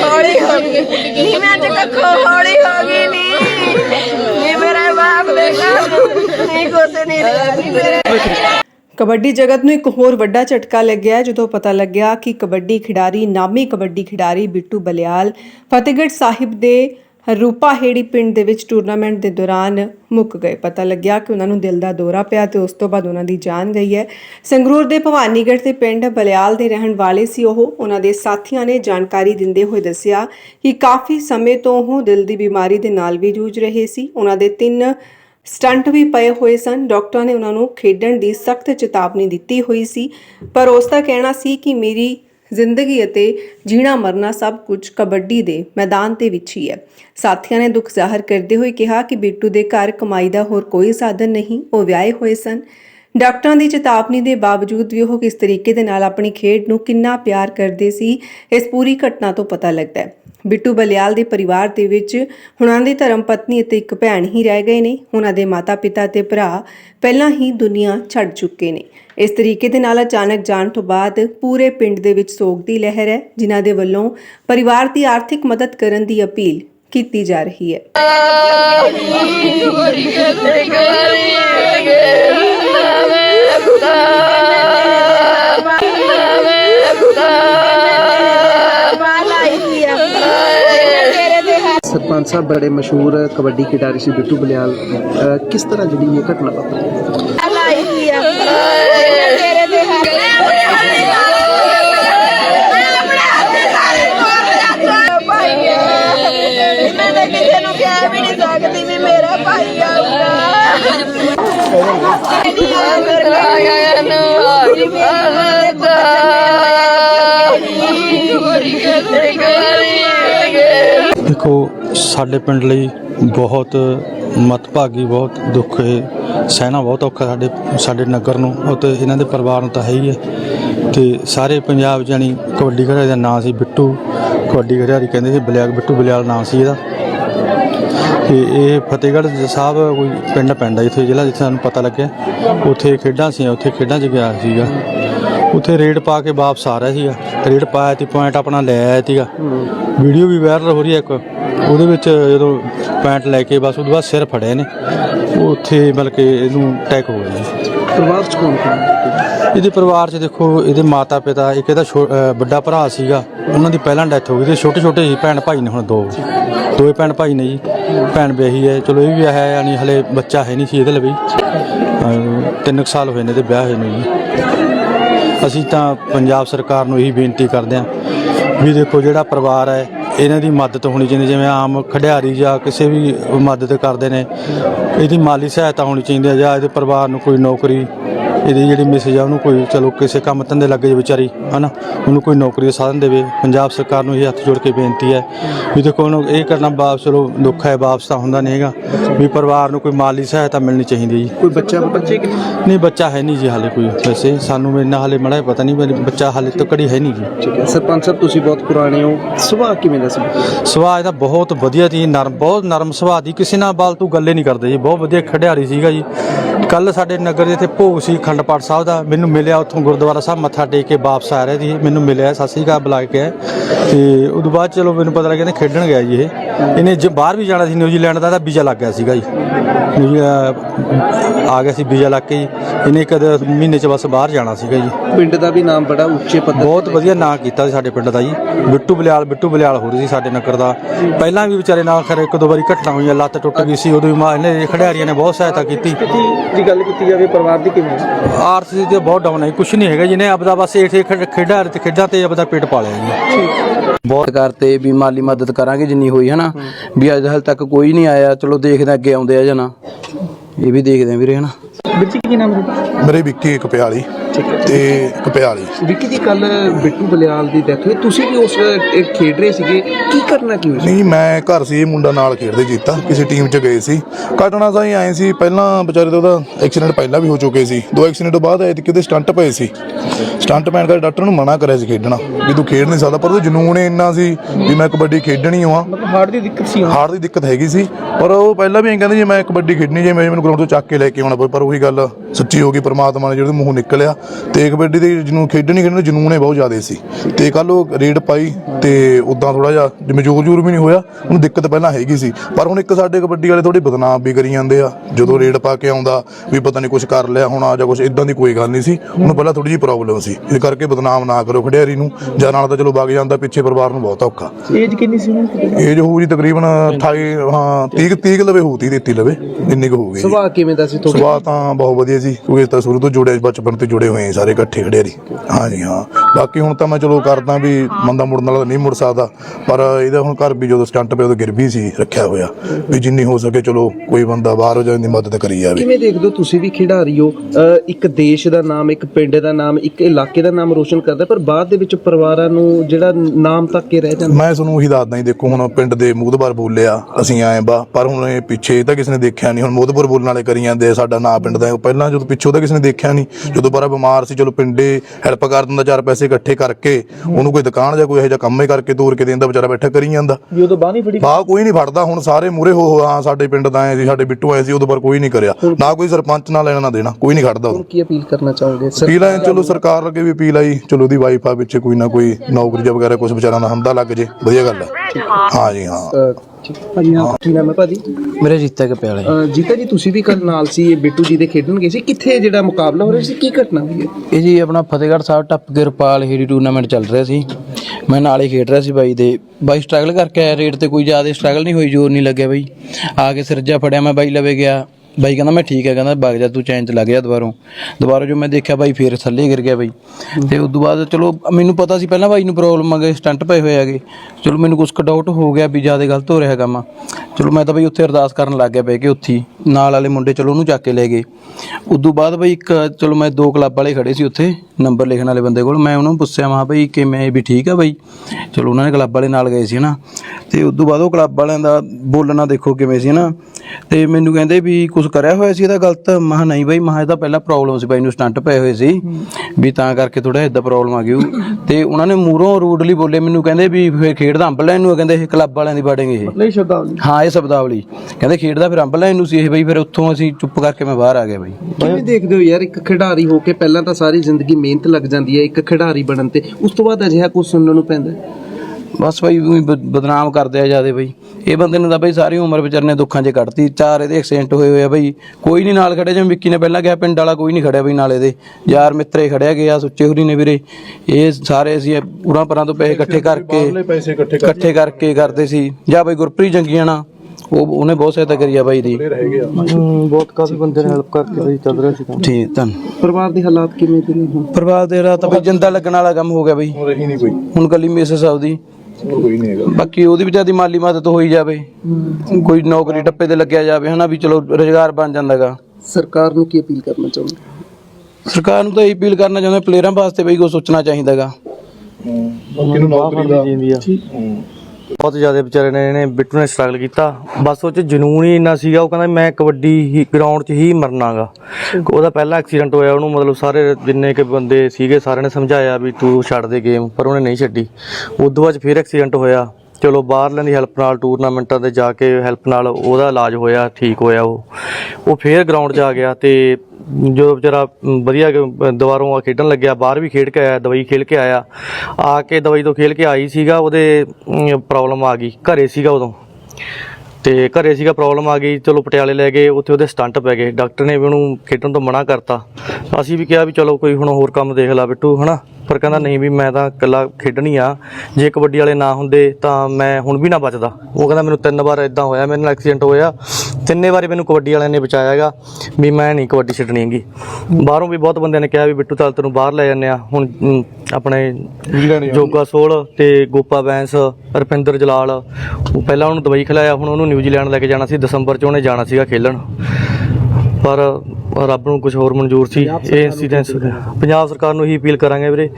ਹੌਲੀ ਹੋ ਗਈ ਨੀ ਮੈਂ ਤੇ ਕੱਖੋ ਹੌਲੀ ਹੋ ਗਈ ਨੀ ਨੀ ਮੇਰੇ ਬਾਪ ਦੇ ਘਰ ਨੀ ਕੁਛ ਨਹੀਂ ਰਿਹਾ ਕਬੱਡੀ ਜਗਤ ਨੂੰ ਇੱਕ ਹੋਰ ਵੱਡਾ ਝਟਕਾ ਲੱਗਿਆ ਜਦੋਂ ਪਤਾ ਲੱਗਿਆ ਕਿ ਕਬੱਡੀ ਖਿਡਾਰੀ ਨਾਮੀ ਕਬੱਡੀ ਖਿਡਾਰੀ ਬਿੱਟੂ ਬਲਿਆਲ ਫਤਿਹਗੜ੍ਹ ਸਾਹਿਬ ਦੇ ਰੂਪਾ ਹੇੜੀ ਪਿੰਡ ਦੇ ਵਿੱਚ ਟੂਰਨਾਮੈਂਟ ਦੇ ਦੌਰਾਨ ਮੁੱਕ ਗਏ। ਪਤਾ ਲੱਗਿਆ ਕਿ ਉਹਨਾਂ ਨੂੰ ਦਿਲ ਦਾ ਦੌਰਾ ਪਿਆ ਤੇ ਉਸ ਤੋਂ ਬਾਅਦ ਉਹਨਾਂ ਦੀ ਜਾਨ ਗਈ ਹੈ। ਸੰਗਰੂਰ ਦੇ ਭਵਾਨੀਗੜ੍ਹ ਦੇ ਪਿੰਡ ਬਲਿਆਲ ਦੇ ਰਹਿਣ ਵਾਲੇ ਸੀ ਉਹ। ਉਹਨਾਂ ਦੇ ਸਾਥੀਆਂ ਨੇ ਜਾਣਕਾਰੀ ਦਿੰਦੇ ਹੋਏ ਦੱਸਿਆ ਕਿ ਕਾਫੀ ਸਮੇਂ ਤੋਂ ਉਹ ਦਿਲ ਦੀ ਬਿਮਾਰੀ ਦੇ ਨਾਲ ਵੀ ਜੂਝ ਰਹੇ ਸੀ। ਉਹਨਾਂ ਦੇ ਤਿੰਨ ਸਟੰਟ ਵੀ ਪਏ ਹੋਏ ਸਨ। ਡਾਕਟਰਾਂ ਨੇ ਉਹਨਾਂ ਨੂੰ ਖੇਡਣ ਦੀ ਸਖਤ ਚੇਤਾਵਨੀ ਦਿੱਤੀ ਹੋਈ ਸੀ। ਪਰ ਉਸ ਦਾ ਕਹਿਣਾ ਸੀ ਕਿ ਮੇਰੀ ਜ਼ਿੰਦਗੀ ਅਤੇ ਜੀਣਾ ਮਰਨਾ ਸਭ ਕੁਝ ਕਬੱਡੀ ਦੇ ਮੈਦਾਨ ਦੇ ਵਿੱਚ ਹੀ ਹੈ। ਸਾਥੀਆਂ ਨੇ ਦੁੱਖ ਜ਼ਾਹਰ ਕਰਦੇ ਹੋਏ ਕਿਹਾ ਕਿ ਬਿੱਟੂ ਦੇ ਘਰ ਕਮਾਈ ਦਾ ਹੋਰ ਕੋਈ ਸਾਧਨ ਨਹੀਂ, ਉਹ ਵਿਆਹੇ ਹੋਏ ਸਨ। ਡਾਕਟਰਾਂ ਦੀ ਚੇਤਾਵਨੀ ਦੇ ਬਾਵਜੂਦ ਵੀ ਉਹ ਕਿਸ ਤਰੀਕੇ ਦੇ ਨਾਲ ਆਪਣੀ ਖੇਡ ਨੂੰ ਕਿੰਨਾ ਪਿਆਰ ਕਰਦੇ ਸੀ, ਇਸ ਪੂਰੀ ਘਟਨਾ ਤੋਂ ਪਤਾ ਲੱਗਦਾ ਹੈ। ਬਿੱਟੂ ਬਲਿਆਲ ਦੇ ਪਰਿਵਾਰ ਦੇ ਵਿੱਚ ਉਹਨਾਂ ਦੀ ਧਰਮ ਪਤਨੀ ਅਤੇ ਇੱਕ ਭੈਣ ਹੀ ਰਹਿ ਗਏ ਨੇ। ਉਹਨਾਂ ਦੇ ਮਾਤਾ-ਪਿਤਾ ਤੇ ਭਰਾ ਪਹਿਲਾਂ ਹੀ ਦੁਨੀਆ ਛੱਡ ਚੁੱਕੇ ਨੇ। ਇਸ ਤਰੀਕੇ ਦੇ ਨਾਲ ਅਚਾਨਕ ਜਾਣ ਤੋਂ ਬਾਅਦ ਪੂਰੇ ਪਿੰਡ ਦੇ ਵਿੱਚ ਸੋਗ ਦੀ ਲਹਿਰ ਹੈ, ਜਿਨ੍ਹਾਂ ਦੇ ਵੱਲੋਂ ਪਰਿਵਾਰ ਦੀ ਆਰਥਿਕ ਮਦਦ ਕਰਨ ਦੀ ਅਪੀਲ ਕੀਤੀ ਜਾ ਰਹੀ ਹੈ। ਸਰਪੰਚ ਸਾਹਿਬ ਬੜੇ ਮਸ਼ਹੂਰ ਕਬੱਡੀ ਖਿਡਾਰੀ ਸੀ ਬਿੱਟੂ ਬਲਿਆਲ। ਕਿਸ ਤਰ੍ਹਾਂ ਜਿਹੜੀ ਇਹ ਘਟਨਾ ਵਾਪਰੀ? ਲਾਈ ਕੀ ਆ ਤੇਰੇ ਦੇ ਦੇਖੋ, ਸਾਡੇ ਪਿੰਡ ਲਈ ਬਹੁਤ ਮਤਭਾਗੀ, ਬਹੁਤ ਦੁੱਖ ਹੈ ਸਹਿਣਾ ਬਹੁਤ ਔਖਾ ਸਾਡੇ ਸਾਡੇ ਨਗਰ ਨੂੰ ਉਹ ਤੇ ਇਹਨਾਂ ਦੇ ਪਰਿਵਾਰ ਨੂੰ ਤਾਂ ਹੈ ਹੀ ਹੈ। ਤੇ ਸਾਰੇ ਪੰਜਾਬ ਜਾਨੀ ਕਬੱਡੀ ਖਿਡਾਰੀ ਦਾ ਨਾਂ ਸੀ ਬਿੱਟੂ, ਕਬੱਡੀ ਖਿਡਾਰੀ ਕਹਿੰਦੇ ਸੀ ਬਲਿਆਲ ਬਿੱਟੂ ਬਲਿਆਲ ਨਾਂ ਸੀ ਇਹਦਾ। ਤੇ ਇਹ ਫਤਿਹਗੜ੍ਹ ਸਾਹਿਬ ਕੋਈ ਪਿੰਡ ਪੈਂਦਾ ਜਿੱਥੇ ਜ਼ਿਲ੍ਹਾ, ਜਿੱਥੇ ਸਾਨੂੰ ਪਤਾ ਲੱਗਿਆ। ਉੱਥੇ ਖੇਡਾਂ ਸੀ, ਉੱਥੇ ਖੇਡਾਂ 'ਚ ਗਿਆ ਸੀਗਾ। ਉੱਥੇ ਰੇਡ ਪਾ ਕੇ ਵਾਪਸ ਆ ਰਿਹਾ ਸੀਗਾ। ਰੇਡ ਪਾਇਆ ਤੇ ਪੁਆਇੰਟ ਆਪਣਾ ਲੈ ਆਇਆ ਸੀਗਾ। ਵੀਡੀਓ ਵੀ ਵਾਇਰਲ ਹੋ ਰਹੀ ਹੈ ਇੱਕ। ਉਹਦੇ ਵਿੱਚ ਜਦੋਂ ਪੁਆਇੰਟ ਲੈ ਕੇ ਬਸ ਉਹਦੇ ਬਾਅਦ ਸਿਰ ਫੜਿਆ ਨੇ ਉਹ ਉੱਥੇ ਮਤਲਬ ਕਿ ਇਹਨੂੰ ਅਟੈਕ ਹੋ ਗਿਆ। ਪਰਿਵਾਰ ਚ ਕੌਣ ਕੌਣ ਹੈ? ਇਹਦੇ ਪਰਿਵਾਰ 'ਚ ਦੇਖੋ ਇਹਦੇ ਮਾਤਾ ਪਿਤਾ ਇੱਕ ਇਹਦਾ ਵੱਡਾ ਭਰਾ ਸੀਗਾ। ਉਹਨਾਂ ਦੀ ਪਹਿਲਾਂ ਡੈਥ ਹੋ ਗਈ ਤੇ ਛੋਟੇ ਛੋਟੇ ਸੀ ਭੈਣ ਭਾਈ ਨੇ ਹੁਣ ਦੋ। ਦੋਏ ਭੈਣ ਭਾਈ ਨੇ ਜੀ। ਭੈਣ ਵਿਆਹੀ ਹੈ ਚਲੋ ਇਹ ਵੀ ਵਿਆਹਿਆ ਹੈ ਯਾਨੀ ਹਲੇ ਬੱਚਾ ਹੈ ਨਹੀਂ ਸੀ ਇਹਦੇ ਲਈ ਵੀ। ਅਹ ਤਿੰਨ ਕੁ ਸਾਲ ਹੋਏ ਨੇ ਤੇ ਵਿਆਹ ਹੋਏ ਨੇ ਜੀ। ਅਸੀਂ ਤਾਂ ਪੰਜਾਬ ਸਰਕਾਰ ਨੂੰ ਇਹੀ ਬੇਨਤੀ ਕਰਦੇ ਹਾਂ ਵੀ ਦੇਖੋ ਜਿਹੜਾ ਪਰਿਵਾਰ ਹੈ, ਇਹਨਾਂ ਦੀ ਮਦਦ ਹੋਣੀ ਚਾਹੀਦੀ, ਜਿਵੇਂ ਆਮ ਖਿਡਾਰੀ ਜਾਂ ਕਿਸੇ ਵੀ ਮਦਦ ਕਰਦੇ ਨੇ, ਇਹਦੀ ਮਾਲੀ ਸਹਾਇਤਾ ਹੋਣੀ ਚਾਹੀਦੀ ਹੈ ਜਾਂ ਇਹਦੇ ਪਰਿਵਾਰ ਨੂੰ ਕੋਈ ਨੌਕਰੀ ਇਹਦੀ ਜਿਹੜੀ ਮਿਸਜ ਆ ਉਹਨੂੰ ਕੋਈ ਚਲੋ ਕਿਸੇ ਕੰਮ ਧੰਦੇ ਲੱਗੇ ਜੇ ਵਿਚਾਰੀ ਹਨਾ? ਉਹਨੂੰ ਕੋਈ ਨੌਕਰੀ ਦਾ ਸਾਧਨ ਦੇਵੇ। ਪੰਜਾਬ ਸਰਕਾਰ ਨੂੰ ਇਹ ਹੱਥ ਜੋੜ ਕੇ ਬੇਨਤੀ ਹੈ ਵੀ ਦੇਖੋ ਉਹਨੂੰ ਇਹ ਕਰਨਾ ਵਾਪਸ ਚਲੋ ਦੁੱਖ ਹੈ ਵਾਪਸ ਤਾਂ ਹੁੰਦਾ ਨਹੀਂ ਹੈਗਾ। ਵੀ ਪਰਿਵਾਰ ਨੂੰ ਕੋਈ ਮਾਲੀ ਸਹਾਇਤਾ ਮਿਲਣੀ ਚਾਹੀਦੀ ਜੀ। ਕੋਈ ਬੱਚਾ ਬੱਚੇ ਕਿ ਨਹੀਂ ਬੱਚਾ ਹੈ ਨਹੀਂ ਜੀ ਹਾਲੇ ਕੋਈ ਵੈਸੇ। ਸਾਨੂੰ ਇੰਨਾ ਹਾਲੇ ਮੜਾ ਪਤਾ ਨਹੀਂ ਵੀ ਬੱਚਾ ਹਾਲੇ ਤੱਕ ਹੀ ਹੈ ਨਹੀਂ ਜੀ। ਠੀਕ ਹੈ। ਸਰਪੰਚ ਸਾਹਿਬ ਤੁਸੀਂ ਬਹੁਤ ਪੁਰਾਣੇ ਹੋ। ਸੁਭਾਅ ਕਿਵੇਂ ਦਾ ਸੀ? ਸੁਭਾਅ ਇਹਦਾ ਬਹੁਤ ਵਧੀਆ ਸੀ। ਨਰਮ ਬਹੁਤ ਨਰਮ ਸੁਭਾਅ ਦੀ। ਕਿਸੇ ਨਾਲ ਬਾਲ ਤੂੰ ਗੱਲੇ ਨਹੀਂ ਕਰਦੇ ਜੀ। ਬਹੁਤ ਵਧੀਆ ਖਿਡਾਰੀ ਸੀਗਾ ਜੀ। ਕੱਲ ਸਾਡੇ ਨਗਰ ਦੇ ਇੱਥੇ ਭੋਗ ਸੀ ਖੰਡ ਪਾਠ ਸਾਹਿਬ ਦਾ ਮੈਨੂੰ ਮਿਲਿਆ ਉੱਥੋਂ ਗੁਰਦੁਆਰਾ ਸਾਹਿਬ ਮੱਥਾ ਟੇਕ ਕੇ ਵਾਪਸ ਆ ਰਿਹਾ ਸੀ। ਮੈਨੂੰ ਮਿਲਿਆ ਸਤਿ ਸ੍ਰੀ ਅਕਾਲ ਬੁਲਾ ਕੇ ਤੇ ਉਦੋਂ ਬਾਅਦ ਚਲੋ ਮੈਨੂੰ ਪਤਾ ਲੱਗਿਆ ਕਹਿੰਦੇ ਖੇਡਣ ਗਿਆ ਜੀ ਇਹ। ਇਹਨੇ ਜ- ਬਾਹਰ ਵੀ ਜਾਣਾ ਸੀ ਨਿਊਜ਼ੀਲੈਂਡ ਦਾ ਤਾਂ ਵੀਜ਼ਾ ਲੱਗ ਗਿਆ ਸੀਗਾ ਜੀ। ਆ ਗਿਆ ਸੀ ਵੀਜ਼ਾ ਲੱਗ ਕੇ ਜੀ। ਇਹਨੇ ਕਦੇ ਮਹੀਨੇ ਚ ਬਸ ਬਾਹਰ ਜਾਣਾ ਸੀਗਾ ਜੀ। ਪਿੰਡ ਦਾ ਵੀ ਨਾਮ ਬੜਾ ਉੱਚੇ ਪੱਧਰ ਬਹੁਤ ਵਧੀਆ ਨਾਂ ਕੀਤਾ ਸੀ ਸਾਡੇ ਪਿੰਡ ਦਾ ਜੀ। ਬਿੱਟੂ ਬਲਿਆਲ ਬਿੱਟੂ ਬਲਿਆਲ ਹੋ ਰਹੀ ਸੀ ਸਾਡੇ ਨਗਰ ਦਾ। ਪਹਿਲਾਂ ਵੀ ਵਿਚਾਰੇ ਨਾਲ ਖਰੇ ਇੱਕ ਦੋ ਵਾਰੀ ਘਟਨਾ ਹੋਈਆਂ ਲੱਤ ਟੁੱਟ ਗਈ ਸੀ ਉਦੋਂ ਵੀ ਮਾਂ ਇਹਨੇ ਖਿਡਾਰੀਆਂ ਨੇ ਬਹੁਤ ਸਹਾਇਤਾ ਕੀਤੀ। ਦੀ ਗੱਲ ਕੀਤੀ ਜਾਵੇ ਪਰਿਵਾਰ ਦੀ ਕਿਵੇਂ? ਆਰਥਿਕ ਤੇ ਬਹੁਤ ਡਾਊਨ ਹੈ ਕੁਝ ਨਹੀਂ ਹੈਗਾ ਜਿਹਨੇ ਆਪਦਾ ਬਸ ਇਹ ਖੇਡਾਂ ਤੇ ਖੇਡਾਂ ਤੇ ਆਪਦਾ ਪੇਟ ਪਾਲਿਆ ਜੀ। ਬਹੁਤ ਕਰਤੇ ਵੀ ਮਾਲੀ ਮਦਦ ਕਰਾਂਗੇ ਜਿੰਨੀ ਹੋਈ ਹਨਾ? ਵੀ ਅੱਜ ਹਾਲ ਤੱਕ ਕੋਈ ਨਹੀਂ ਆਇਆ ਚਲੋ ਦੇਖਦੇ ਅੱਗੇ ਆਉਂਦੇ ਆ ਜਾਂ ਨਾ। ਇਹ ਵੀ ਦੇਖਦੇ ਆ ਵੀਰੇ ਹਨਾ? ਬੱਚੇ ਕੀ ਨਾਮ ਹੈ? ਮੇਰੇ ਵਿੱਕੀ ਕਪਿਆਲੀ ਤੇ ਕਪਿਆਲੀ ਵਿੱਕੀ ਦੀ ਕੱਲ ਬਿੱਟੂ ਬਲਿਆਲ ਦੀ ਡੈਥ ਹੋਈ। ਤੁਸੀਂ ਵੀ ਉਸ ਇਹ ਖੇਡ ਰਹੇ ਸੀਗੇ। ਕੀ ਕਰਨਾ ਕੀ ਸੀ ਨਹੀਂ ਮੈਂ ਘਰ ਸੀ ਇਹ ਮੁੰਡਾ ਨਾਲ ਖੇਡਦੇ ਜੀਤਾ ਕਿਸੇ ਟੀਮ 'ਚ ਗਏ ਸੀ। ਘਟਨਾ ਹੀ ਆਏ ਸੀ ਪਹਿਲਾਂ ਵਿਚਾਰੇ ਦਾ ਉਹਦਾ ਐਕਸੀਡੈਂਟ ਪਹਿਲਾਂ ਵੀ ਹੋ ਚੁੱਕੇ ਸੀ। ਦੋ ਐਕਸੀਡੈਂਟ ਤੋਂ ਬਾਅਦ ਆਏ ਤੇ ਕਿਤੇ ਸਟੰਟ ਪਏ ਸੀ। ਸਟੰਟਮੈਨ ਕਰ ਡਾਕਟਰ ਨੂੰ ਮਨਾ ਕਰਿਆ ਸੀ ਖੇਡਣਾ ਵੀ ਤੂੰ ਖੇਡ ਨਹੀਂ ਸਕਦਾ ਪਰ ਉਹ ਜਨੂਨ ਹੀ ਇੰਨਾ ਸੀ ਵੀ ਮੈਂ ਕਬੱਡੀ ਖੇਡਣੀ ਹਾਂ ਮਤਲਬ ਹਾਰਟ ਦੀ ਦਿੱਕਤ ਸੀ ਹਾਰਟ ਦੀ ਦਿੱਕਤ ਹੈਗੀ ਸੀ ਪਰ ਉਹ ਪਹਿਲਾਂ ਵੀ ਐਂ ਕਹਿੰਦੇ ਜੀ ਮੈਂ ਕਬੱਡੀ ਖੇਡਣੀ ਜੇ ਮੈਨੂੰ ਗਰਾਊਂਡ ਤੋਂ ਚੱਕ ਕੇ ਲੈ ਕੇ ਆਉਣਾ ਪਵੇ ਪਰ ਉਹੀ ਗੱਲ ਸੱਚੀ ਹੋ ਗਈ ਪ੍ਰਮਾਤਮਾ ਨੇ ਜਿਹੜੇ ਮੂੰਹੋਂ ਨਿਕਲਿਆ। ਤੇ ਕਬੱਡੀ ਦੇ ਜਨੂਨ ਖੇਡਣੀ ਖੇਡਣ ਦੇ ਜਨੂਨ ਹੀ ਬਹੁਤ ਜ਼ਿਆਦਾ ਸੀ। ਤੇ ਕੱਲ ਉਹ ਰੇਡ ਪਾਈ ਤੇ ਉਦਾਂ ਥੋੜਾ ਜਿਹਾ ਜਿਵੇਂ ਜ਼ੋਰ ਜ਼ੋਰ ਵੀ ਨਹੀਂ ਹੋਇਆ ਉਹਨੂੰ ਦਿੱਕਤ ਪਹਿਲਾਂ ਹੈਗੀ ਸੀ। ਪਰ ਹੁਣ ਇੱਕ ਸਾਡੇ ਕਬੱਡੀ ਵਾਲੇ ਥੋੜੀ ਬਦਨਾਮ ਵੀ ਕਰੀ ਜਾਂਦੇ ਆ ਜਦੋਂ ਰੇਡ ਪਾ ਕੇ ਆਉਂਦਾ ਵੀ ਪਤਾ ਨਹੀਂ ਕੁਝ ਕਰ ਲਿਆ ਹੋਣਾ ਜਾਂ ਕੁਝ ਇਦਾਂ ਦੀ ਕੋਈ ਗੱਲ ਨਹੀਂ ਸੀ। ਉਹਨੂੰ ਪਹਿਲਾਂ ਥੋੜੀ ਜਿਹੀ ਪ੍ਰੋਬਲਮ ਸੀ। ਇਸ ਕਰਕੇ ਬਦਨਾਮ ਨਾ ਕਰੋ ਖਿਡਾਰੀ ਨੂੰ। ਜਾਂ ਨਾਲ ਤਾਂ ਚਲੋ ਵਗ ਜਾਂਦਾ ਪਿੱਛੇ ਪਰਿਵਾਰ ਨੂੰ ਬਹੁਤ ਔਖਾ। ਏਜ ਕਿੰਨੀ ਸੀ ਉਹਨਾਂ ਦੀ? ਏਜ ਹੋਊ ਜੀ ਤਕਰੀਬਨ 28 ਹਾਂ 30 30 ਲਵੇ ਹੋਊ 30 33 ਲਵੇ ਇੰਨੀ ਕੁ ਹੋਊਗੀ ਜੀ। ਸੁਭਾਅ ਕਿਵੇਂ ਦਾ ਸੀ ਤੁਹਾਡਾ? ਸੁਭਾਅ ਤਾਂ ਬਹੁਤ ਵਧੀਆ ਸੀ ਕਿਉਂਕਿ ਤਾਂ ਸ਼ੁਰੂ ਤੋਂ ਜੁੜੇ ਬਚਪਨ ਤੋਂ ਜੁੜੇ ਹੋਏ ਹਾਂ ਸਾਰੇ ਇਕੱਠੇ ਖੜਿਆਰੀ ਹਾਂਜੀ ਹਾਂ। ਬਾਕੀ ਹੁਣ ਤਾਂ ਮੈਂ ਚਲੋ ਕਰਦਾ ਵੀ ਮੰਦਾ ਮੁੜਨ ਵਾਲਾ ਨਹੀਂ ਮੁੜ ਸਕਦਾ ਪਰ ਇਹਦਾ ਹੁਣ ਘਰ ਵੀ ਜਦੋਂ ਸਟੰਟ ਪਿਆ ਉਦੋਂ ਗਿਰ ਵੀ ਸੀ ਰੱਖਿਆ ਹੋਇਆ। ਵੀ ਜਿੰਨੀ ਹੋ ਸਕੇ ਚਲੋ ਕੋਈ ਬੰਦਾ ਬਾਹਰ ਹੋ ਜਾਣ ਦੀ ਮਦਦ ਕਰੀ ਜਾਵੇ। ਕਿਵੇਂ ਦੇਖਦੇ ਹੋ ਤੁਸੀਂ ਵੀ ਖਿਡਾਰੀ ਹੋ ਅਹ ਇੱਕ ਦੇਸ਼ ਦਾ ਨਾਮ ਇੱਕ ਪਿੰਡ ਦਾ ਨਾਮ ਇੱਕ ਇਲਾਕੇ ਦਾ ਨਾਮ ਰੋਸ਼ਨ ਕਰਦਾ ਪਰ ਬਾਅਦ ਦੇ ਵਿੱਚ ਪਰਿਵਾਰਾਂ ਨੂੰ ਜਿਹੜਾ ਨਾਮ ਤੱਕ ਕੇ ਰਹਿ ਜਾਂਦਾ ਮੈਂ ਤੁਹਾਨੂੰ ਉਹੀ ਦੱਸਦਾ ਜੀ ਦੇਖੋ ਹੁਣ ਪਿੰਡ ਦੇ ਮੂਦਬਾਰ ਬੋਲਿਆ ਅਸੀਂ ਆਏ ਬਾ ਪਰ ਹੁਣ ਇਹ ਪਿੱਛੇ ਤਾਂ ਕਿਸੇ ਨੇ ਦੇਖਿਆ ਨਹੀਂ ਹੁਣ ਮੂਦਬਾਰ ਬੋਲਣ ਵਾਲੇ ਕਰੀ ਜਾਂਦੇ ਆ, ਸਾਡਾ ਨਾਂ ਪਿੰਡ ਦਾ ਹੈ। ਪਹਿਲਾਂ ਜਦੋਂ ਪਿੱਛੋਂ ਤਾਂ ਕਿਸੇ ਨੇ ਦੇਖਿਆ ਨਹੀਂ ਜਦੋਂ ਬਾਰਾ ਬਿਮਾਰ ਸੀ ਚਲੋ ਪਿੰਡੇ ਹੈਲਪ ਕਰ ਦਿੰਦਾ ਚਾਰ ਪੈਸੇ ਇਕੱਠੇ ਕਰਕੇ ਉਹਨੂੰ ਕੋਈ ਦੁਕਾਨ ਜਾਂ ਕੋਈ ਇਹੋ ਜਿਹਾ ਕੰਮ ਹੀ ਕਰਕੇ ਤੋਰ ਕੇ ਦਿੰਦਾ ਵਿਚਾਰਾ ਬੈਠਾ ਕਰੀ ਜਾਂਦਾ। ਵੀ ਉਦੋਂ ਬਾਹ ਨਹੀਂ ਫੜੀ? ਬਾਹ ਕੋਈ ਨਹੀਂ ਫੜਦਾ ਹੁਣ ਸਾਰੇ ਮੂਰੇ ਹੋ ਹੋ, ਹਾਂ ਸਾਡੇ ਪਿੰਡ ਦਾ ਆਏ ਸੀ ਸਾਡੇ ਬਿੱਟੂ ਆਏ ਸੀ ਉਦੋਂ ਪਰ ਕੋਈ ਨਹੀਂ ਕਰਿਆ ਨਾ ਕੋਈ ਸਰਪੰਚ ਨਾਲ ਲੈਣਾ ਨਾ ਦੇਣਾ ਕੋਈ ਨਹੀਂ ਖੜਦਾ ਉਦੋਂ ਕੀ ਅਪੀਲ ਕਰਨਾ ਚਾਹੋਗੇ? ਸਰ ਅਪੀਲ ਹੈ ਚਲੋ ਸਰਕਾਰ ਅੱਗੇ ਵੀ ਅਪੀਲ ਆਈ ਚਲੋ ਉਹਦੀ ਵਾਈਫ ਆ ਵਿੱਚ ਕੋਈ ਨਾ ਕੋਈ ਨੌਕਰੀ ਜਾਂ ਵਗੈਰਾ ਕੁਝ ਵਿਚਾਰਾਂ ਦਾ ਹੰਦਾ ਲੱਗ ਜੇ ਵਧੀਆ ਗੱਲ ਹੈ ਹਾਂ ਜੀ ਹਾਂ। ਠੀਕ। ਭਾਜੀ ਆਪ ਕੀ ਨਾਮ ਹੈ ਭਾਜੀ? ਮੇਰੇ ਜੀਤਾ ਕੇ ਪਿਆਲੇ ਅਹ, ਜੀਤਾ ਜੀ ਤੁਸੀਂ ਵੀ ਕੱਲ ਨਾਲ ਸੀ ਇਹ ਬਿੱਟੂ ਜੀ ਦੇ ਖੇਡਣ ਗਏ ਸੀ। ਕਿੱਥੇ ਜਿਹੜਾ ਮੁਕਾਬਲਾ ਹੋ ਰਿਹਾ ਸੀ ਕੀ ਘਟਨਾ ਹੋਈ ਹੈ? ਇਹ ਜੀ ਆਪਣਾ ਫਤਿਹਗੜ੍ਹ ਸਾਹਿਬ ਟੱਪ ਕੇ ਰੁਪਾਲ ਹੇੜੀ ਟੂਰਨਾਮੈਂਟ ਚੱਲ ਰਿਹਾ ਸੀ। ਮੈਂ ਨਾਲ ਹੀ ਖੇਡ ਰਿਹਾ ਸੀ ਬਾਈ ਦੇ। ਬਾਈ ਸਟਰਗਲ ਕਰਕੇ ਆਇਆ ਰੇਡ ਤੇ ਕੋਈ ਜ਼ਿਆਦਾ ਸਟਰਗਲ ਨਹੀਂ ਹੋਈ ਜ਼ੋਰ ਨਹੀਂ ਲੱਗਿਆ ਬਾਈ। ਆ ਕੇ ਸਿਰਜਾ ਫੜਿਆ ਮੈਂ ਬਾਈ ਲਵੇ ਗਿਆ। ਬਾਈ ਕਹਿੰਦਾ ਮੈਂ ਠੀਕ ਹੈ, ਕਹਿੰਦਾ ਵਗ ਜਾ ਤੂੰ ਚੈਨ ਚ ਲੱਗ ਜਾ ਦੁਬਾਰੋਂ। ਦੁਬਾਰਾ ਜੋ ਮੈਂ ਦੇਖਿਆ ਬਾਈ ਫੇਰ ਥੱਲੇ ਗਿਰ ਗਿਆ ਬਾਈ। ਤੇ ਉਸ ਤੋਂ ਬਾਅਦ ਚਲੋ, ਮੈਨੂੰ ਪਤਾ ਸੀ ਪਹਿਲਾਂ ਬਾਈ ਨੂੰ ਪ੍ਰੋਬਲਮ ਆ ਗਈ ਸਟੰਟ ਪਏ ਹੋਏ ਹੈਗੇ। ਚਲੋ ਮੈਨੂੰ ਕੁਝ ਕਡਾਊਟ ਹੋ ਗਿਆ ਵੀ ਜ਼ਿਆਦਾ ਗਲਤ ਹੋ ਰਿਹਾ ਕੰਮ। ਚਲੋ ਮੈਂ ਤਾਂ ਬਾਈ ਉੱਥੇ ਅਰਦਾਸ ਕਰਨ ਲੱਗ ਗਿਆ ਬਹਿ ਕੇ ਉੱਥੇ ਨਾਲ ਵਾਲੇ ਮੁੰਡੇ ਚਲੋ ਉਹਨੂੰ ਚੱਕ ਕੇ ਲੈ ਗਏ। ਉਦੋਂ ਬਾਅਦ ਬਈ ਇੱਕ, ਚਲੋ ਮੈਂ ਦੋ ਕਲੱਬ ਵਾਲੇ ਖੜੇ ਸੀ ਉੱਥੇ। ਨੰਬਰ ਲਿਖਣ ਵਾਲੇ ਬੰਦੇ ਕੋਲ ਮੈਂ ਉਹਨਾਂ ਨੂੰ ਪੁੱਛਿਆ ਮਾ ਬਈ ਕਿਵੇਂ ਵੀ ਠੀਕ ਆ ਬਈ? ਚਲੋ ਉਹਨਾਂ ਨੇ ਕਲੱਬ ਵਾਲੇ ਨਾਲ ਗਏ ਸੀ ਹਨਾ। ਤੇ ਉਦੋਂ ਬਾਅਦ ਉਹ ਕਲੱਬ ਵਾਲਿਆਂ ਦਾ ਬੋਲਣਾ ਦੇਖੋ ਕਿਵੇਂ ਸੀ ਹਨਾ। ਤੇ ਮੈਨੂੰ ਕਹਿੰਦੇ ਵੀ ਕੁਝ ਕਰਿਆ ਹੋਇਆ ਸੀ ਇਹਦਾ ਗਲਤ? ਮਹਾ ਨਹੀਂ ਬਈ ਮਹਾ ਇਹਦਾ ਪਹਿਲਾਂ ਪ੍ਰੋਬਲਮ ਸੀ ਬਾਈ ਨੂੰ ਸਟੰਟ ਪਏ ਹੋਏ ਸੀ। ਵੀ ਤਾਂ ਕਰਕੇ ਥੋੜਾ ਇਦਾਂ ਪ੍ਰੋਬਲਮ ਆ ਗਈ। ਤੇ ਉਹਨਾਂ ਨੇ ਮੂਹਰੋਂ ਰੂਡਲੀ ਬੋਲੇ ਮੈਨੂੰ ਕਹਿੰਦੇ ਵੀ ਫੇਰ ਖੇਡਦਾ ਅੰਬ ਲੈਣ ਨੂੰ ਕਹਿੰਦੇ ਇਹ ਕਲੱਬ ਵਾਲਿਆਂ ਦੀ ਬਾਟਿੰਗ ਇਹ। ਨਹੀਂ ਸ਼ਬਦਾਵਲੀ। ਹਾਂ ਇਹ ਸ਼ਬਦਾਵਲੀ। ਕਹਿੰਦੇ ਖੇਡਦਾ ਫਿਰ ਅੰਬ ਲੈਣ ਨੂੰ ਸੀ ਇਹ ਬਈ ਫਿਰ ਉੱਥੋਂ ਅਸੀਂ ਚੁੱਪ ਕਰਕੇ ਮੈਂ ਬਾਹਰ ਆ ਗਿਆ ਬਈ। ਕਿਵੇਂ ਦੇਖਦੇ ਹੋ ਯਾਰ ਇੱਕ ਖਿਡਾਰੀ ਹੋ ਕੇ ਪਹਿਲਾਂ ਤਾਂ ਸਾਰੀ ਜ਼ਿੰਦਗੀ ਮਿਹਨਤ ਲੱਗ ਜਾਂਦੀ ਹੈ ਇੱਕ ਖਿਡਾਰੀ ਬਣਨ ਤੇ। ਉਸ ਤੋਂ ਬਾਅਦ ਅਜਿਹਾ ਕੁਝ ਸੁਣਨ ਨੂੰ ਪੈਂਦਾ ਹੈ। ਬਸ ਬਈ ਊਂ ਹੀ ਬ- ਬਦਨਾਮ ਕਰਦੇ ਆ ਜਿਆਦੇ ਬਈ। ਇਹ ਬੰਦੇ ਨੂੰ ਤਾਂ ਬਈ ਸਾਰੀ ਉਮਰ ਵਿਚਾਰੇ ਨੇ ਦੁੱਖਾਂ 'ਚ ਕੱਢਤੀ। ਚਾਰ ਇਹਦੇ ਐਕਸੀਡੈਂਟ ਹੋਏ ਹੋਏ ਆ ਬਈ। ਕੋਈ ਨਹੀਂ ਨਾਲ ਖੜਿਆ ਜਿਵੇਂ ਵਿੱਕੀ ਨੇ ਪਹਿਲਾਂ ਕਿਹਾ ਪਿੰਡ ਵਾਲਾ ਕੋਈ ਨਹੀਂ ਖੜਿਆ ਬਈ ਨਾਲ ਇਹਦੇ। ਯਾਰ ਮਿੱਤਰੇ ਖੜਿਆ ਗਿਆ ਸੁੱਚੇ ਹੁਰੀ ਨੇ ਵੀਰੇ। ਇਹ ਸਾਰੇ ਅਸੀਂ ਉਰਾਂ ਪਰਾਂ ਤੋਂ ਪੈਸੇ ਇਕੱਠੇ ਕਰਕੇ ਇਕੱਠੇ ਇਕੱਠੇ ਕਰਕੇ ਕਰਦੇ ਸੀ। ਜਾਂ ਬਈ ਗੁਰਪ੍ਰੀਤ ਜੰਗੀਆਂ ਨਾਲ ਉਹ ਉਹਨੇ ਬਹੁਤ ਸਹਾਇਤਾ ਕਰੀ ਆ ਬਾਈ ਦੀ। ਬਹੁਤ ਕਾਫੀ ਬੰਦੇ ਨੇ ਹੈਲਪ ਕਰਕੇ ਬਈ ਚੱਲ ਰਿਹਾ ਸੀ ਕੰਮ। ਠੀਕ ਧੰਨ। ਪਰਿਵਾਰ ਦੇ ਹਾਲਾਤ ਕਿਵੇਂ ਦੇ ਨੇ ਹੁਣ? ਪਰਿਵਾਰ ਦੇ ਰਾਤ ਬਈ ਜਿੰਦਾ ਲੱਗਣ ਵਾਲਾ ਕੰਮ ਹੋ ਗਿਆ ਬਈ। ਰਹੀ ਨਹੀਂ ਕੋਈ। ਹੁਣ ਕੱਲੀ ਮਿਸਿਸ ਕੋਈ ਨਹੀਂ ਹੈਗਾ। ਬਾਕੀ ਉਹਦੀ ਵੀ ਜਿਆਦੀ ਮਾਲੀ ਮਦਦ ਹੋਈ ਜਾਵੇ। ਕੋਈ ਨੌਕਰੀ ਟੱਪੇ ਤੇ ਲੱਗਿਆ ਜਾਵੇ ਹਨਾ ਵੀ ਚਲੋ ਰੋਜ਼ਗਾਰ ਬਣ ਜਾਂਦਾਗਾ ਸਰਕਾਰ ਨੂੰ ਕੀ ਅਪੀਲ ਕਰਨਾ ਚਾਹੁੰਦੇ ਸਰਕਾਰ ਨੂੰ ਤਾਂ ਇਹ ਅਪੀਲ ਕਰਨਾ ਚਾਹੁੰਦਾ ਪਲੇਅਰਾਂ ਵਾਸਤੇ ਬਈ ਕੁਛ ਸੋਚਣਾ ਚਾਹੀਦਾਗਾ ਬਾਕੀ ਨੂੰ ਨੌਕਰੀ ਦਾ। ਬਹੁਤ ਜ਼ਿਆਦਾ ਵਿਚਾਰੇ ਨੇ ਇਹਨੇ ਬਿੱਟੂ ਨੇ ਸਟਰਗਲ ਕੀਤਾ। ਬਸ ਉਹ ਚ ਜਨੂਨ ਹੀ ਇੰਨਾ ਸੀਗਾ, ਉਹ ਕਹਿੰਦਾ ਮੈਂ ਕਬੱਡੀ ਹੀ ਗਰਾਊਂਡ 'ਚ ਹੀ ਮਰਨਾਗਾ। ਉਹਦਾ ਪਹਿਲਾ ਐਕਸੀਡੈਂਟ ਹੋਇਆ, ਉਹਨੂੰ ਮਤਲਬ ਸਾਰੇ ਜਿੰਨੇ ਕਿ ਬੰਦੇ ਸੀਗੇ ਸਾਰਿਆਂ ਨੇ ਸਮਝਾਇਆ ਵੀ ਤੂੰ ਛੱਡ ਦੇ ਗੇਮ ਪਰ ਉਹਨੇ ਨਹੀਂ ਛੱਡੀ। ਉਦੋਂ ਬਾਅਦ 'ਚ ਫਿਰ ਐਕਸੀਡੈਂਟ ਹੋਇਆ। ਚਲੋ ਬਾਹਰਲਿਆਂ ਦੀ ਹੈਲਪ ਨਾਲ ਟੂਰਨਾਮੈਂਟਾਂ ਤੇ ਜਾ ਕੇ ਹੈਲਪ ਨਾਲ ਉਹਦਾ ਇਲਾਜ ਹੋਇਆ, ਠੀਕ ਹੋਇਆ ਉਹ। ਉਹ ਫੇਰ ਗਰਾਊਂਡ 'ਚ ਆ ਗਿਆ ਤੇ ਜਦੋਂ ਵਿਚਾਰਾ ਵਧੀਆ ਕ- ਦੁਬਾਰੋਂ ਆ ਖੇਡਣ ਲੱਗਿਆ, ਬਾਹਰ ਵੀ ਖੇਡ ਕੇ ਆਇਆ, ਦਵਾਈ ਖੇਲ ਕੇ ਆਇਆ। ਆ ਕੇ ਦਵਾਈ ਤੋਂ ਖੇਲ ਕੇ ਆਈ ਸੀਗਾ, ਉਹਦੇ ਪ੍ਰੋਬਲਮ ਆ ਗਈ, ਘਰੇ ਸੀਗਾ ਉਦੋਂ। ਤੇ ਘਰੇ ਸੀਗਾ ਪ੍ਰੋਬਲਮ ਆ ਗਈ, ਚਲੋ ਪਟਿਆਲੇ ਲੈ ਗਏ, ਉੱਥੇ ਉਹਦੇ ਸਟੰਟ ਪੈ ਗਏ। ਡਾਕਟਰ ਨੇ ਵੀ ਉਹਨੂੰ ਖੇਡਣ ਤੋਂ ਮਨਾ ਕਰਤਾ। ਅਸੀਂ ਵੀ ਕਿਹਾ ਵੀ ਚਲੋ ਕੋਈ ਹੁਣ ਹੋਰ ਕੰਮ ਦੇਖ ਲਾ ਬਿੱਟੂ, ਹਨਾ? ਪਰ ਕਹਿੰਦਾ ਨਹੀਂ ਵੀ ਮੈਂ ਤਾਂ ਇਕੱਲਾ ਖੇਡਣੀ ਆ ਜੇ ਕਬੱਡੀ ਵਾਲੇ ਨਾ ਹੁੰਦੇ ਤਾਂ ਮੈਂ ਹੁਣ ਵੀ ਨਾ ਬਚਦਾ। ਉਹ ਕਹਿੰਦਾ ਮੈਨੂੰ ਤਿੰਨ ਵਾਰ ਇਦਾਂ ਹੋਇਆ ਮੇਰੇ ਨਾਲ ਐਕਸੀਡੈਂਟ ਹੋਇਆ। ਤਿੰਨੇ ਵਾਰੀ ਮੈਨੂੰ ਕਬੱਡੀ ਵਾਲਿਆਂ ਨੇ ਬਚਾਇਆ ਹੈਗਾ ਵੀ ਮੈਂ ਨਹੀਂ ਕਬੱਡੀ ਛੱਡਣੀ ਹੈਗੀ। ਬਾਹਰੋਂ ਵੀ ਬਹੁਤ ਬੰਦਿਆਂ ਨੇ ਕਿਹਾ ਵੀ ਬਿੱਟੂ ਚੱਲ ਤੈਨੂੰ ਬਾਹਰ ਲੈ ਜਾਂਦੇ ਆ। ਹੁਣ ਅਮ, ਆਪਣੇ ਜੋਗਾ ਸੋਲ ਤੇ ਗੋਪਾ ਬੈਂਸ ਰਪਿੰਦਰ ਜਲਾਲ ਉਹ ਪਹਿਲਾਂ ਉਹਨੂੰ ਦਵਾਈ ਖਿਲਾਇਆ ਹੁਣ ਉਹਨੂੰ ਨਿਊਜ਼ੀਲੈਂਡ ਲੈ ਕੇ ਜਾਣਾ ਸੀ ਦਸੰਬਰ ਚ ਉਹਨੇ ਜਾਣਾ ਸੀਗਾ ਖੇਲਣ। ਪਰ ਰੱਬ ਨੂੰ ਕੁਝ ਹੋਰ ਮਨਜ਼ੂਰ ਸੀ ਇਹ ਇਨਸੀਡੈਂਸ ਪੰਜਾਬ ਸਰਕਾਰ ਨੂੰ ਹੀ ਅਪੀਲ ਕਰਾਂਗੇ ਵੀਰੇ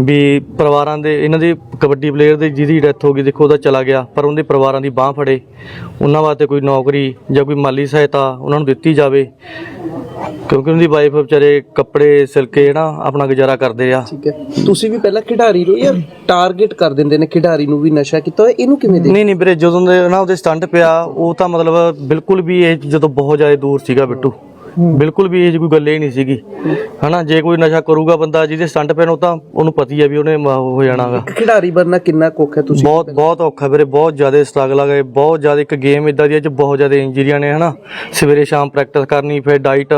ਵੀ ਪਰਿਵਾਰਾਂ ਦੇ ਇਹਨਾਂ ਦੇ ਕਬੱਡੀ ਪਲੇਅਰ ਦੀ ਜਿਹਦੀ ਡੈਥ ਹੋ ਗਈ ਦੇਖੋ ਉਹਦਾ ਚਲਾ ਗਿਆ ਪਰ ਉਹਦੇ ਪਰਿਵਾਰਾਂ ਦੀ ਬਾਹ ਫੜੇ। ਉਹਨਾਂ ਵਾਸਤੇ ਕੋਈ ਨੌਕਰੀ ਜਾਂ ਕੋਈ ਮਾਲੀ ਸਹਾਇਤਾ ਉਹਨਾਂ ਨੂੰ ਦਿੱਤੀ ਜਾਵੇ ਕਿਉਂਕਿ ਉਹਦੀ ਵਾਈਫ ਵਿਚਾਰੇ ਕੱਪੜੇ ਸਿਲਕੇ ਨਾ ਆਪਣਾ ਗੁਜ਼ਾਰਾ ਕਰਦੇ ਆ। ਠੀਕ ਹੈ। ਤੁਸੀਂ ਵੀ ਪਹਿਲਾਂ ਖਿਡਾਰੀ ਰਹੋ ਯਾਰ ਟਾਰਗੇਟ ਕਰ ਦਿੰਦੇ ਨੇ ਖਿਡਾਰੀ ਨੂੰ ਵੀ ਨਸ਼ਾ ਕੀਤਾ ਹੋਇਆ ਇਹਨੂੰ ਕਿਵੇਂ ਦੇ ਨਹੀਂ ਨਹੀਂ ਵੀਰੇ ਜਦੋਂ ਦੇ ਨਾ ਉਹਦੇ ਸਟੰਟ ਪਿਆ ਉਹ ਤਾਂ ਮਤਲਬ ਬਿਲਕੁਲ ਵੀ ਇਹ ਜਦੋਂ ਬਹੁਤ ਜ਼ਿਆਦਾ ਦੂਰ ਸੀਗਾ ਬਿੱਟੂ। ਬਿਲਕੁਲ ਵੀ ਇਹ 'ਚ ਕੋਈ ਗੱਲ ਹੀ ਨਹੀਂ ਸੀਗੀ। ਹਨਾ ਜੇ ਕੋਈ ਨਸ਼ਾ ਕਰੂਗਾ ਬੰਦਾ ਜਿਹਦੇ ਸਟੰਟ ਪੈਣ ਉਹ ਤਾਂ ਉਹਨੂੰ ਪਤੀ ਆ ਵੀ ਉਹਨੇ ਹੋ ਜਾਣਾਗਾ। ਖਿਡਾਰੀ ਬਣਨਾ ਕਿੰਨਾ ਕੁੱਖ ਹੈ ਤੁਸੀਂ? ਬਹੁਤ ਬਹੁਤ ਔਖਾ ਵੀਰੇ ਬਹੁਤ ਜ਼ਿਆਦਾ ਸਟਰਗਲ ਆ ਗਏ ਬਹੁਤ ਜ਼ਿਆਦਾ ਇੱਕ ਗੇਮ ਇਦਾਂ ਦੀ ਹੈ ਚ ਬਹੁਤ ਜ਼ਿਆਦਾ ਇੰਜਰੀਆਂ ਨੇ ਹਨਾ। ਸਵੇਰੇ ਸ਼ਾਮ ਪ੍ਰੈਕਟਿਸ ਕਰਨੀ ਫਿਰ ਡਾਈਟ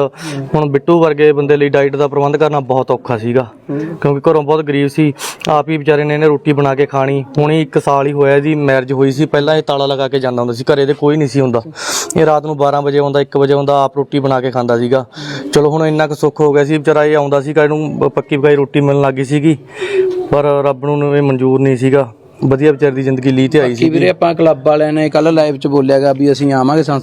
ਹੁਣ ਬਿੱਟੂ ਵਰਗੇ ਬੰਦੇ ਲਈ ਡਾਈਟ ਦਾ ਪ੍ਰਬੰਧ ਕਰਨਾ ਬਹੁਤ ਔਖਾ ਸੀਗਾ। ਕਿਉਂਕਿ ਘਰੋਂ ਬਹੁਤ ਗਰੀਬ ਸੀ ਆਪ ਹੀ ਵਿਚਾਰੇ ਨੇ ਇਹਨੇ ਰੋਟੀ ਬਣਾ ਕੇ ਖਾਣੀ। ਹੁਣੇ ਇੱਕ ਸਾਲ ਹੀ ਹੋਇਆ ਇਹਦੀ ਮੈਰਿਜ ਹੋਈ ਸੀ ਪਹਿਲਾਂ ਇਹ ਤਾਲਾ ਲਗਾ ਕੇ ਜਾਂਦਾ ਹੁੰਦਾ ਸੀ ਘਰੇ ਤੇ ਕੋਈ ਨਹੀਂ ਸੀ ਹੁੰਦਾ। ਇਹ ਰਾਤ ਨੂੰ 12 ਵਜੇ ਆਉਂਦਾ 1 ਵਜੇ ਆਉਂਦਾ ਆਪ ਰੋਟੀ ਬਣਾ ਕੇ ਖਾਂਦਾ। ਸੀਗਾ। ਚਲੋ ਹੁਣ ਇੰਨਾ ਕੁ ਸੁੱਖ ਹੋ ਗਿਆ ਸੀ ਵਿਚਾਰਾ ਇਹ ਆਉਂਦਾ ਸੀ ਇਹਨੂੰ ਪੱਕੀ ਪਕਾਈ ਰੋਟੀ ਮਿਲਣ ਲੱਗੀ ਸੀਗੀ। ਪਰ ਰੱਬ ਨੂੰ ਇਹ ਮਨਜ਼ੂਰ ਨਹੀਂ ਸੀਗਾ। ਵਧੀਆ ਵਿਚਾਰੀ ਦੀ ਜ਼ਿੰਦਗੀ ਲਈ ਤੇ ਆਈ ਸੀ ਵੀਰੇ ਆਪਾਂ ਕਲੱਬ ਵਾਲਿਆਂ ਨੇ ਕੱਲ ਲਾਈਵ 'ਚ ਬੋਲਿਆਗਾ ਵੀ ਅਸੀਂ ਆਵਾਂਗੇ ਸੰਸ